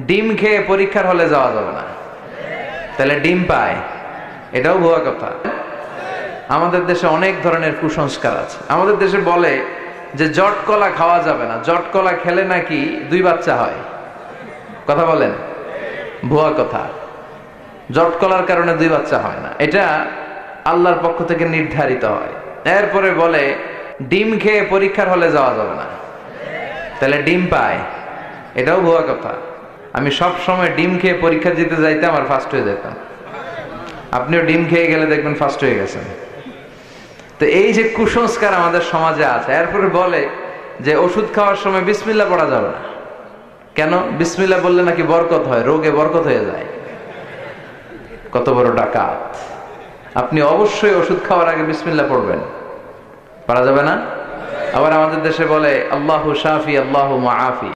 ডিম খেয়ে পরীক্ষার হলে যাওয়া যাবে না। তাহলে ডিম পায়। এটাও ভুয়া কথা। আমাদের দেশে অনেক ধরনের কুসংস্কার আছে। আমাদের দেশে বলে যে জট কলা খাওয়া যাবে না। জট কলা খেলে নাকি দুই বাচ্চা হয়। কথা বলেন? ভুয়া কথা। জট কলার কারণে দুই বাচ্চা হয় না। এটা আল্লাহর পক্ষ থেকে নির্ধারিত হয়। এরপরে বলে, ডিম খেয়ে পরীক্ষার হলে যাওয়া যাবে না। তাহলে ডিম পায়। এটাও ভুয়া কথা। আমি সব সময় ডিম খেয়ে পরীক্ষা দিতে যাইতাম আর ফার্স্ট হয়ে যেতাম আপনিও ডিম খেয়ে গেলে দেখবেন ফার্স্ট হয়ে গেছেন। তো এই যে কুসংস্কার আমাদের সমাজে আছে, এরপরে বলে যে ওষুধ খাওয়ার সময় বিসমিল্লা পড়া যাবে না। কেন? বিসমিল্লা বললে নাকি বরকত হয়, রোগে বরকত হয়ে যায়। কত বড় ডাকাত। আপনি অবশ্যই ওষুধ খাওয়ার আগে বিসমিল্লা পড়বেন। পারা যাবে না? আবার আমাদের দেশে বলে, আল্লাহু শাফি, আল্লাহু মাআফি।